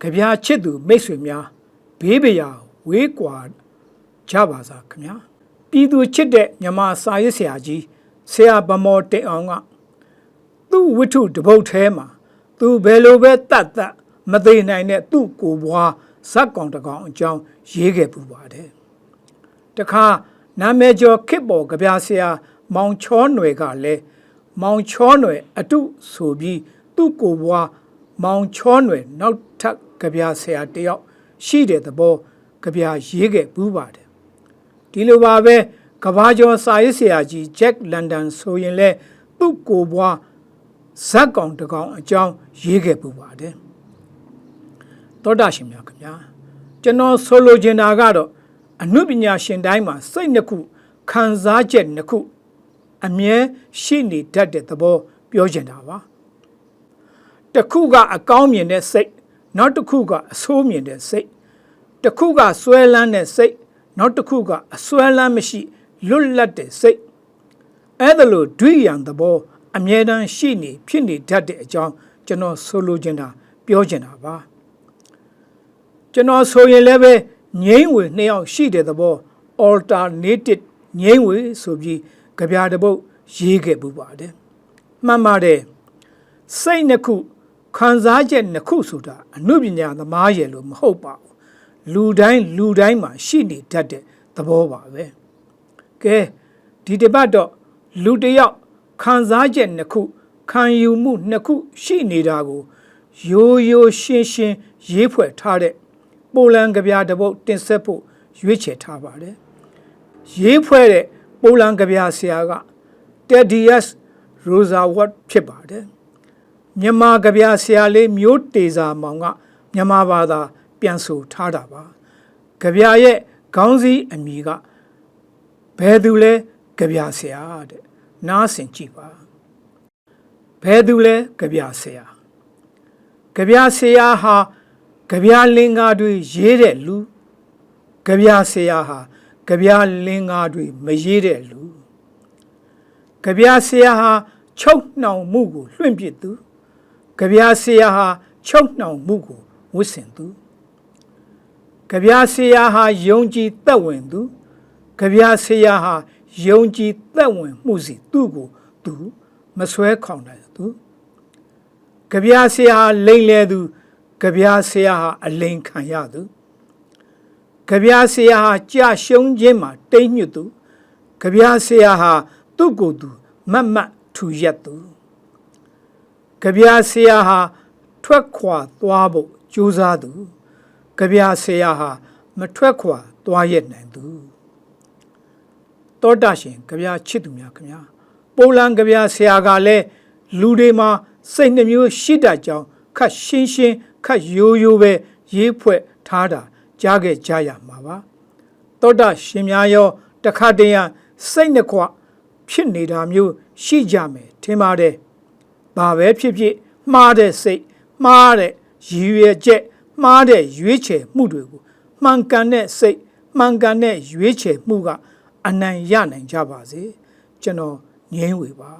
ကြပြာချစ်သူမိတ်ဆွေများဘေးပရာဝေးကွာကြပါစားခင်ဗျာပြည်သူချစ်တဲ့မြမစာရေးဆရာကြီးဆရာဗမော်တင်အောင်ကသူ့ဝိထုတပုတ်ထဲမှာသူဘယ်လိုပဲတတ်တတ်မသိနိုင်တဲ့သူ့ကိုယ်ဘွားဇက်ကောင်တစ်ကောင်အကြောင်းရေးခဲ့ပူပါတယ်တခါနာမည်ကျော်ခစ်ပေါ်ကြပြာဆရာမောင်ချောຫນွယ်ကလည်းမောင်ချောຫນွယ်အတုဆိုပြီးသူ့ကိုယ်ဘွား မောင်ချောຫນွယ်နောက်ထပ်ကြပြာဆရာတယောက်ရှိတဲ့သဘောကြပြာရေးခဲ့ပူပါတယ်ဒီလိုပါပဲကဘာကျော်စာရေးဆရာကြီးဂျက်လန်ဒန်ဆိုရင်လည်းသူ့ကိုယ်ဘွားဇက်ကောင်တစ်ကောင်အကြောင်းရေးခဲ့ပူပါတယ်သောတာရှင်များခင်ဗျာကျွန်တော်ဆိုလိုချင်တာကတော့အနုပညာရှင်တိုင်းမှာစိတ်နှစ်ခုခံစားချက်နှစ်ခုအမြဲရှိနေတတ်တဲ့သဘောပြောချင်တာပါ တစ်ခုကအကောင်းမြင်တဲ့စိတ်နောက်တစ်ခုကအဆိုးမြင်တဲ့စိတ်တစ်ခုကဆွဲလန်းတဲ့စိတ်နောက်တစ်ခုကအဆွဲလန်းမရှိလွတ်လပ်တဲ့စိတ်အဲ့ဒါလို့ဒွိယံသဘောအမြဲတမ်းရှိနေဖြစ်နေတတ်တဲ့အကြောင်းကျွန်တော်ဆိုလိုချင်တာပြောချင်တာပါကျွန်တော်ဆိုရင်လည်းပဲငိမ့်ဝေနှစ်ယောက်ရှိတဲ့သဘော alternative ငိမ့်ဝေဆိုပြီးကြပြတဲ့ပုတ်ရေးခဲ့ပူပါတယ်မှန်ပါတယ်စိတ်နှစ်ခု ခံစားချက်နှစ်ခုဆိုတာအနုပညာသမားရဲ့လို့မဟုတ်ပါဘူးလူတိုင်းလူတိုင်းမှာရှိနေတတ်တဲ့သဘောပါပဲကဲဒီတစ်ပတ်တော့လူတစ်ယောက်ခံစားချက်နှစ်ခုခံယူမှုနှစ်ခုရှိနေတာကိုရိုးရိုးရှင်းရှင်းရေးဖွဲ့ထားတဲ့ပိုလန်ကြပြတစ်ပုတ်တင်ဆက်ဖို့ရွေးချယ်ထားပါတယ်ရေးဖွဲ့တဲ့ပိုလန်ကြပြဆရာကတက်ဒီယက်ရိုဇာဝတ်ဖြစ်ပါတယ် မြန်မာကြပြဆရာလေးမျိုးတေစာမောင်ကမြန်မာဘာသာ ပြန်ဆိုထားတာပါကြပြရဲ့ခေါင်းစည်းအမည်ကဘယ်သူလဲကြပြဆရာတဲ့နားဆင်ကြည့်ပါဘယ်သူလဲကြပြဆရာကြပြဆရာဟာကြပြလင်္ကာတွေရေးတဲ့လူကြပြဆရာဟာကြပြလင်္ကာတွေမရေးတဲ့လူကြပြဆရာဟာချုပ်နှောင်မှုကိုလွှင့်ပစ်သူ ကြပြဆရာဟာချုပ်နှောင်မှုကိုဝစ်ဆင်သူကြပြဆရာဟာယုံကြည်သက်ဝင်သူကြပြဆရာဟာယုံကြည်သက်ဝင်မှုစီသူ့ကိုသူမဆွဲခေါင်တယ်သူကြပြဆရာဟာလိမ့်လေသူကြပြဆရာဟာအလိန်ခံရသူကြပြဆရာဟာကြာရှုံးခြင်းမှာတိတ်ညွတ်သူကြပြဆရာဟာသူ့ကိုယ်သူမတ်မတ်ထူရက်သူ ကြပြဆရာဟာထွက်ခွာသွားဖို့ကြိုးစားသူကြပြဆရာဟာမထွက်ခွာသွားရနိုင်သူတောတာရှင်ကြပြချစ်သူများခင်ဗျာပိုလန်ကြပြဆရာကလည်းလူတွေမှာစိတ်နှမျိုးရှိတတ်ကြောင်းခတ်ရှင်းရှင်းခတ်ရိုးရိုးပဲရေးဖွဲ့ထားတာကြားခဲ့ကြရမှာပါတောတာရှင်များရောတခါတည်းရစိတ်နှခွဖြစ်နေတာမျိုးရှိကြမယ်ထင်ပါတယ် ဘာပဲဖြစ်ဖြစ်မှားတဲ့စိတ်မှားတဲ့ရည်ရွယ်ချက်မှားတဲ့ရွေးချယ်မှုတွေကိုမှန်ကန်တဲ့စိတ်မှန်ကန်တဲ့ရွေးချယ်မှုက အနိုင်ရနိုင်ကြပါစေကျွန်တော်ငြင်းဝေပါ